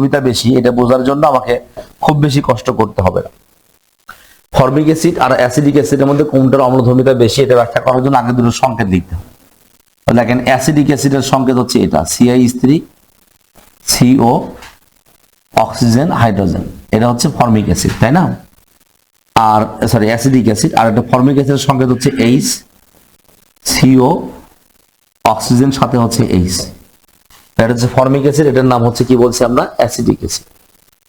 অম্লধর্মিতা বেশি, এটা বোঝার জন্য আমাকে খুব বেশি কষ্ট করতে হবে না। ফর্মিক অ্যাসিড আর অ্যাসিডিক অ্যাসিডের মধ্যে কোনটার অম্লধর্মিতা বেশি, এটা ব্যাখ্যা করার জন্য আগে দুটো সংকেত লিখতে হবে। দেখেন, অ্যাসিডিক অ্যাসিডের সংকেত হচ্ছে এটা সিআই স্ত্রী সিও অক্সিজেন, হাইড্রোজেন। এটা হচ্ছে ফর্মিক অ্যাসিড, তাই না? আর সরি অ্যাসিডিক অ্যাসিড। আর একটা ফর্মিক অ্যাসিডের সংকেত হচ্ছে এইচ সিও অক্সিজেন, সাথে হচ্ছে এইচ এটা হচ্ছে ফর্মিক অ্যাসিড এটার নাম হচ্ছে কি বলছি আমরা? অ্যাসিডিক অ্যাসিড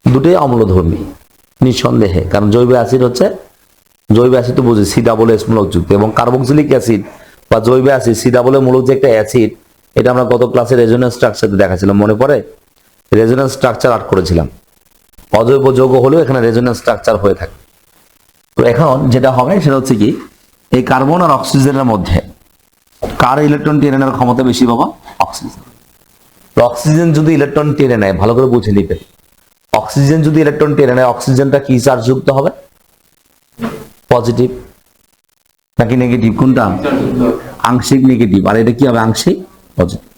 দুটোই অম্লধর্মী, নিঃসন্দেহে। কারণ জৈব অ্যাসিড হচ্ছে, জৈব অ্যাসিড তো বুঝি সি ডাবল এস মূলকযুক্ত এবং কার্বক্সিলিক অ্যাসিড বা জৈব অ্যাসিড সি ডাবল মূলক যে একটা অ্যাসিড এটা আমরা গত ক্লাসে রেজোনেন্স স্ট্রাকচারে দেখাছিলাম, মনে পড়ে? রেজোনেন্স স্ট্রাকচার আর্ট করেছিলাম। অজৈব যৌগ হলেও এখানে রেজোনেন্স স্ট্রাকচার হয়ে থাকে। তো এখন যেটা হবে, সেটা হচ্ছে কি, এই কার্বন আর অক্সিজেনের মধ্যে, কার ইলেকট্রন টেনে নেওয়ার ক্ষমতা বেশি বাবা অক্সিজেন অক্সিজেন যদি ইলেকট্রন টেনে নেয়, ভালো করে বুঝে নিবে। অক্সিজেন যদি ইলেকট্রন টেনে নেয়, অক্সিজেনটা কি চার্জ যুক্ত হবে? পজিটিভ নাকি নেগেটিভ কোনটা? আংশিক নেগেটিভ আর এটা কি হবে? আংশিক পজিটিভ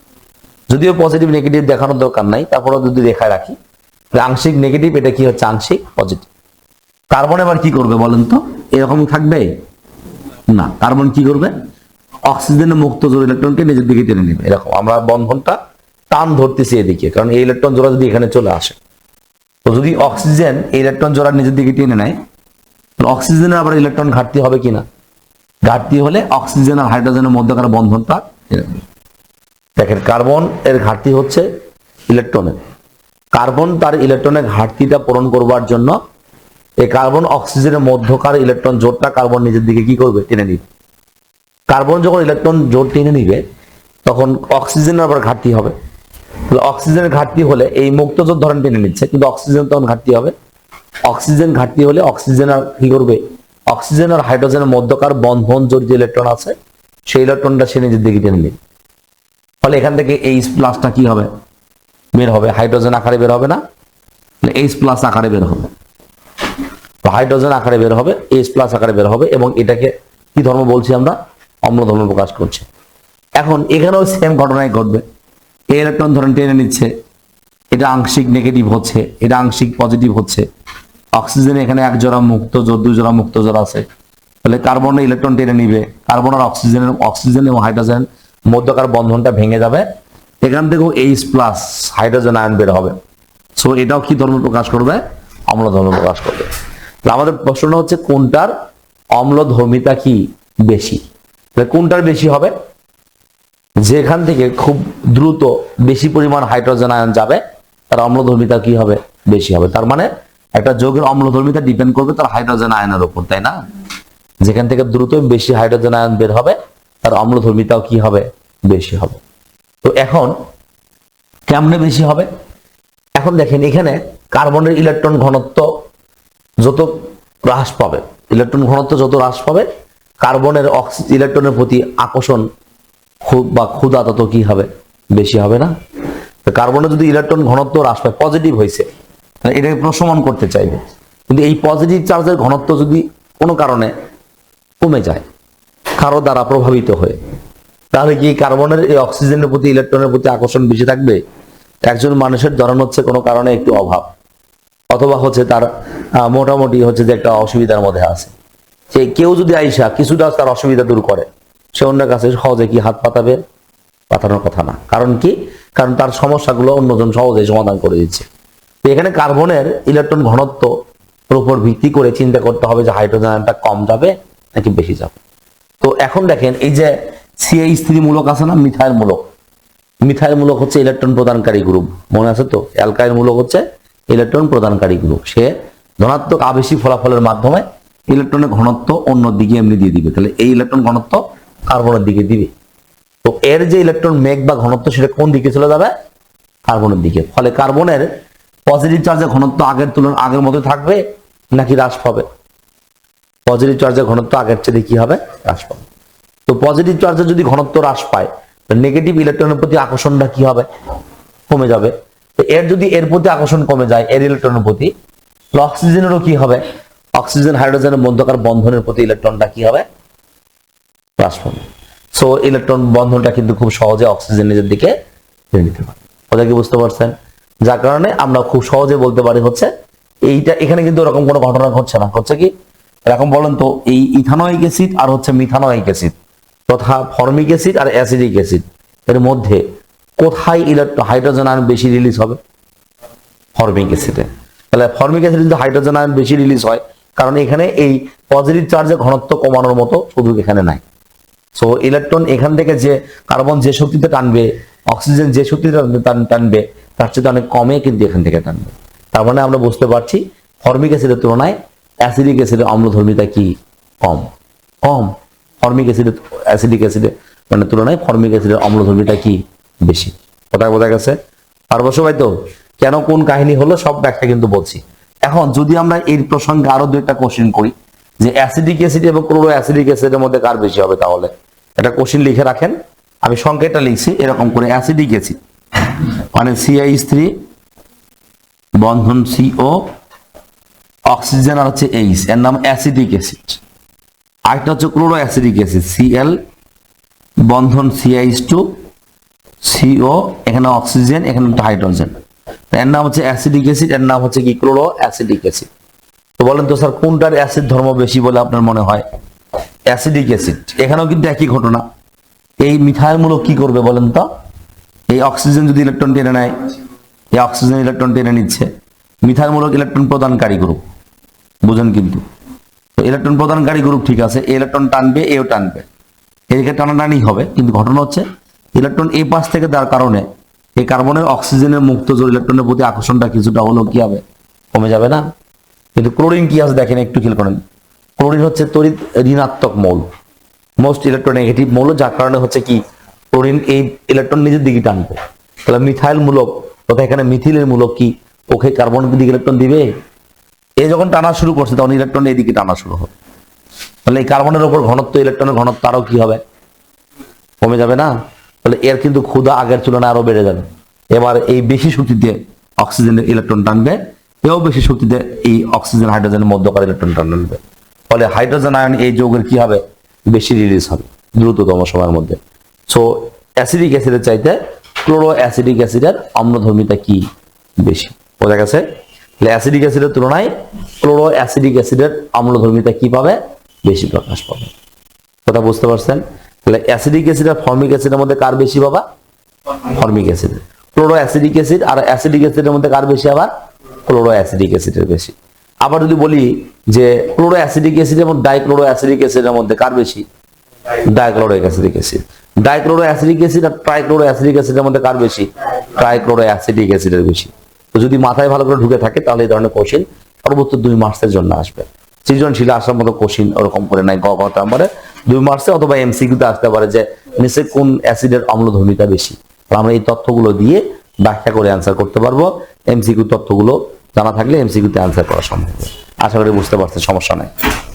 যদিও পজিটিভ নেগেটিভ দেখানোর দরকার নাই তারপরে যদি রেখায় রাখি আংশিক নেগেটিভ এটা কি হচ্ছে? আংশিক পজিটিভ কার্বন এবার কি করবে বলেন তো? এরকম থাকবে? না। কার্বন কি করবে? অক্সিজেনের মুক্ত জোর ইলেকট্রনকে নিজের দিকে টেনে নেবে। এরকম। আমরা বন্ধনটা টান ধরতেছে এদিকে, কারণ এই ইলেকট্রন জোড়া যদি এখানে চলে আসে। তো যদি অক্সিজেন এই ইলেকট্রন জোড়া নিজের দিকে টেনে নেয় অক্সিজেনের আবার ইলেকট্রন ঘাটতি হবে কিনা? ঘাটতি হলে অক্সিজেন আর হাইড্রোজেনের মধ্যকার বন্ধনটা দেখেন কার্বন এর ঘাটতি হচ্ছে ইলেকট্রনের কার্বন তার ইলেকট্রনের ঘাটতিটা পূরণ করবার জন্য এই কার্বন অক্সিজেনের মধ্যকার ইলেকট্রন জোরটা কার্বন নিজের দিকে কি করবে? টেনে নিবে। কার্বন যখন ইলেকট্রন জোর টেনে নিবে, তখন অক্সিজেনের আবার ঘাটতি হবে। অক্সিজেনের ঘাটতি হলে এই মুক্ত জোট ধরেন টেনে নিচ্ছে, কিন্তু অক্সিজেন তখন ঘাটতি হবে। অক্সিজেন ঘাটতি হলে অক্সিজেন আর কি করবে? অক্সিজেন আর হাইড্রোজেনের মধ্যকার বন্ধন জোট যে ইলেকট্রন আছে, সেই ইলেকট্রনটা সে নিজের দিকে টেনে নিবে। ফলে এখান থেকে এইচ প্লাসটা কি হবে? বের হবে। হাইড্রোজেন আকারে বের হবে না এইচ প্লাস আকারে বের হবে। হাইড্রোজেন আকারে বের হবে এইচ প্লাস আকারে বের হবে এবং এটাকে কি ধর্ম বলছি আমরা? অম্ল ধর্ম প্রকাশ করছে। এখন এখানেও সেম ঘটনাই ঘটবে। এই ইলেকট্রন ধরেন টেনে নিচ্ছে। এটা আংশিক নেগেটিভ হচ্ছে, এটা আংশিক পজিটিভ হচ্ছে। অক্সিজেন এখানে এক জোড়া মুক্ত জোর দুই জোড়া মুক্ত জোড়া আছে। তাহলে কার্বন ইলেকট্রন টেনে নিবে। কার্বন আর অক্সিজেনের অক্সিজেন এবং হাইড্রোজেন মধ্যকার বন্ধনটা ভেঙে যাবে। এখান থেকেও এইচ প্লাস হাইড্রোজেন আয়ন বের হবে। সো এটাও কি ধর্ম প্রকাশ করবে? অম্ল ধর্ম প্রকাশ করবে। আমাদের প্রশ্নটা হচ্ছে, কোনটার অম্ল ধর্মিতা কি বেশি? কোনটার বেশি হবে? যেখান থেকে খুব দ্রুত বেশি পরিমাণ হাইড্রোজেন আয়ন যাবে, তার অম্লধর্মিতা কি হবে? বেশি হবে। তার মানে একটা যৌগের অম্লধর্মিতা ডিপেন্ড করবে তার হাইড্রোজেন আয়নের উপর, তাই না? যেখান থেকে দ্রুত বেশি হাইড্রোজেন আয়ন বের হবে, তার অম্লধর্মিতাও কি হবে? বেশি হবে। তো এখন কেমনে বেশি হবে? এখন দেখেন এখানে কার্বনের ইলেকট্রন ঘনত্ব যত হ্রাস পাবে, ইলেকট্রন ঘনত্ব যত হ্রাস পাবে, কার্বনের ইলেকট্রনের প্রতি আকর্ষণ বা ক্ষুধা তত কি হবে? বেশি হবে না? তো কার্বনের যদি ইলেকট্রন ঘনত্ব হ্রাস পায় পজিটিভ হয়েছে। এটাকে প্রশমন করতে চাইবে। কিন্তু এই পজিটিভ চার্জের ঘনত্ব যদি কোনো কারণে কমে যায়, কারও দ্বারা প্রভাবিত হয়ে, তাহলে কি কার্বনের এই অক্সিজেনের প্রতি, ইলেকট্রনের প্রতি আকর্ষণ বেশি থাকবে? একজন মানুষের ধরন হচ্ছে কোনো কারণে একটু অভাব। অথবা হচ্ছে তার মোটামুটি হচ্ছে যে একটা অসুবিধার মধ্যে আছে। সে কেউ যদি আইসা কিছুটা তার অসুবিধা দূর করে। সে অন্যের কাছে সহজে কি হাত পাতাবে? পাতানোর কথা না। কারণ কি? কারণ তার সমস্যাগুলো অন্যজন সহজে সমাধান করে দিচ্ছে। তো এখানে কার্বনের ইলেকট্রন ঘনত্ব উপর ভিত্তি করে চিন্তা করতে হবে যে হাইড্রোজেনটা কম যাবে নাকি বেশি যাবে। তো এখন দেখেন, এই যে সিএই স্ত্রী মূলক আছে না, মিথাইল মূলক। মিথাইল মূলক হচ্ছে ইলেকট্রন প্রদানকারী গ্রুপ। মনে আছে তো? অ্যালকাইল মূলক হচ্ছে ইলেকট্রন প্রদানকারী গ্রুপ। সে ধনাত্মক আবেশী ফলাফলের মাধ্যমে ইলেকট্রনের ঘনত্ব অন্য দিকে এমনি দিয়ে দিবে। তাহলে এই ইলেকট্রন ঘনত্ব কার্বনের দিকে দিবে। তো এর যে ইলেকট্রন মেঘ বা ঘনত্ব সেটা কোন দিকে চলে যাবে? কার্বনের দিকে। ফলে কার্বনের পজিটিভ চার্জের ঘনত্ব আগের তুলনায় আগের মতো থাকবে নাকি হ্রাস পাবে? পজিটিভ চার্জের ঘনত্ব আগের চেয়ে কি হবে? হ্রাস পাবে। তো পজিটিভ চার্জের যদি ঘনত্ব হ্রাস পায় নেগেটিভ ইলেকট্রনের প্রতি আকর্ষণটা কি হবে? কমে যাবে। তো এর যদি এর প্রতি আকর্ষণ কমে যায়, এর ইলেকট্রনের প্রতি অক্সিজেনেরও কি হবে? অক্সিজেন হাইড্রোজেনের মধ্যকার বন্ধনের প্রতি ইলেকট্রনটা কি হবে? হ্রাস সো ইলেকট্রন বন্ধনটা কিন্তু খুব সহজে অক্সিজেন নিজের দিকে নিতে পারে। কথা কি বুঝতে পারছেন? যার কারণে আমরা খুব সহজে বলতে পারি হচ্ছে, এইটা, এখানে কিন্তু এরকম কোনো ঘটনা ঘটছে না। হচ্ছে কি? এরকম বলেন তো, এই ইথানোয়িক অ্যাসিড আর হচ্ছে মিথানোয়িক অ্যাসিড, তথা ফর্মিক অ্যাসিড আর অ্যাসিডিক অ্যাসিড। এর মধ্যে কোথায় ইলেকট্রন হাইড্রোজেন আয়ন বেশি রিলিজ হবে? ফর্মিক অ্যাসিডে। তাহলে ফর্মিক অ্যাসিডে যদি হাইড্রোজেন আয়ন বেশি রিলিজ হয়, কারণ এখানে এই পজিটিভ চার্জের ঘনত্ব কমানোর মতো সুযোগ এখানে নাই। সো ইলেকট্রন এখান থেকে যে কার্বন যে শক্তিতে টানবে অক্সিজেন যে শক্তিতে টানবে, তার চেয়ে অনেক কমে কিন্তু এখান থেকে টানবে। তার মানে আমরা বুঝতে পারছি ফর্মিক অ্যাসিডের তুলনায় অ্যাসিডিক অ্যাসিডের অম্লধর্মিতা কি কম? কম। ফর্মিক অ্যাসিডের অ্যাসিডিক অ্যাসিডের মানে তুলনায় ফর্মিক অ্যাসিডের অম্লধর্মিতা কি বেশি? কথা বোঝা গেছে? পারব সবাই তো? কেন কোন কাহিনী হলো সব ব্যাখ্যা কিন্তু বলছি। এখন যদি আমরা এই প্রসঙ্গে আরও দু একটা কোশ্চেন করি, যে অ্যাসিডিক অ্যাসিড এবং ক্লোরো অ্যাসিডিক অ্যাসিডের মধ্যে কার বেশি হবে তাহলে? একটা কোশ্চেন লিখে রাখেন। আমি সংকেতটা লিখছি, এরকম করে অ্যাসিডিক অ্যাসিড মানে সিআইস থ্রি বন্ধন সিও অক্সিজেন আর হচ্ছে এইচ এর নাম অ্যাসিডিক অ্যাসিড আরেকটা হচ্ছে ক্লোরো অ্যাসিডিক অ্যাসিড সিএল বন্ধন C H two C O এখানে অক্সিজেন এখানে হাইড্রোজেন এর নাম হচ্ছে অ্যাসিডিক অ্যাসিড এর নাম হচ্ছে কি? ক্লোরো অ্যাসিডিক অ্যাসিড তো বলেন তো স্যার, কোনটার অ্যাসিড ধর্ম বেশি বলে আপনার মনে হয়? Acetic acid. এখানেও কিন্তু একই ঘটনা। এই মিথাইলমূলক কি করবে বলেন তো? এই অক্সিজেন যদি ইলেকট্রন টেনে নেয়, এই অক্সিজেন ইলেকট্রন টেনে নিচ্ছে। মিথাইলমূলক ইলেকট্রন প্রদানকারী গ্রুপ। বুঝেন কিন্তু। ইলেকট্রন প্রদানকারী গ্রুপ ঠিক আছে। ইলেকট্রন টানবে, এও টানবে। এদিকে টানাটানি হবে, কিন্তু ঘটনা হচ্ছে, ইলেকট্রন এই পাশ থেকে দেওয়ার কারণে এই কার্বনের অক্সিজেনের মুক্ত জোর ইলেকট্রনের প্রতি আকর্ষণটা কিছুটা হলেও কি হবে কমে যাবে না। কিন্তু ক্লোরিন কি আছে দেখেন, একটু খেয়াল করেন। ক্লোরিন হচ্ছে তড়িৎ ঋণাত্মক মৌল মোস্ট ইলেকট্রোনেগেটিভ মৌল, যার কারণে হচ্ছে কি ক্লোরিন এই ইলেকট্রন নিজের দিকে টানবে। তাহলে মিথাইল মূলক তথা এখানে মিথিলের মূলক কি? ওকে কার্বন দিকে ইলেকট্রন দিবে? এ যখন টানা শুরু করছে, তখন ইলেকট্রন এদিকে টানা শুরু হবে। তাহলে এই কার্বনের উপর ঘনত্ব ইলেকট্রনের ঘনত্ব আরও কি হবে? কমে যাবে না? তাহলে এর কিন্তু ক্ষুধা আগের তুলনায় আরও বেড়ে যাবে। এবার এই বেশি শক্তিতে অক্সিজেনের ইলেকট্রন টানবে, এও বেশি শক্তিতে এই অক্সিজেন হাইড্রোজেনের মধ্যকার ইলেকট্রন টানবে। ফলে হাইড্রোজেন আয়ন এই যৌগের কি হবে? বেশি রিলিজ হবে, দ্রুততম সময়ের মধ্যে। সো অ্যাসিডিক অ্যাসিডের চাইতে ক্লোরো অ্যাসিডিক অ্যাসিডের অম্লধর্মিতা কি বেশি? বোঝা গেছে? অ্যাসিডিক অ্যাসিডের তুলনায় ক্লোরো অ্যাসিডিক অ্যাসিডের অম্লধর্মিতা কি পাবে? বেশি প্রকাশ পাবে। কথা বুঝতে পারছেন? তাহলে অ্যাসিডিক অ্যাসিড আর ফর্মিক অ্যাসিডের মধ্যে কার বেশি বাবা formic acid chloroacetic acid আর অ্যাসিডিক অ্যাসিডের মধ্যে কার বেশি আবার? ক্লোরো অ্যাসিডিক অ্যাসিডের বেশি। আবার যদি বলি যে ক্লোরো অ্যাসিডিক অ্যাসিড এবং ডাইক্লোরো অ্যাসিডিক অ্যাসিডের মধ্যে কার বেশি? Dichloroacetic acid. Dichloro acidic acid আর ট্রাইক্লোরো অ্যাসিডিক অ্যাসিডের মধ্যে কার বেশি? ট্রাইক্লোরো অ্যাসিডিক অ্যাসিডের বেশি। তো যদি মাথায় ভালো করে ঢুকে থাকে, তাহলে এই ধরনের কোশ্চিন পরবর্তী দুই মার্চের জন্য আসবে। সৃজনশীল আসার মতো কোশ্চিন ওরকম করে নাই গ দুই মার্চে অথবা এমসিকিউতে আসতে পারে যে নিচে কোন অ্যাসিডের অম্লধর্মিতা বেশি। আমরা এই তথ্যগুলো দিয়ে ব্যাখ্যা করে অ্যান্সার করতে পারব। এমসিকিউ তথ্যগুলো জানা থাকলে এমসিকিউতে আনসার করা সম্ভব। আশা করি বুঝতে পারছেন সমস্যা নাই।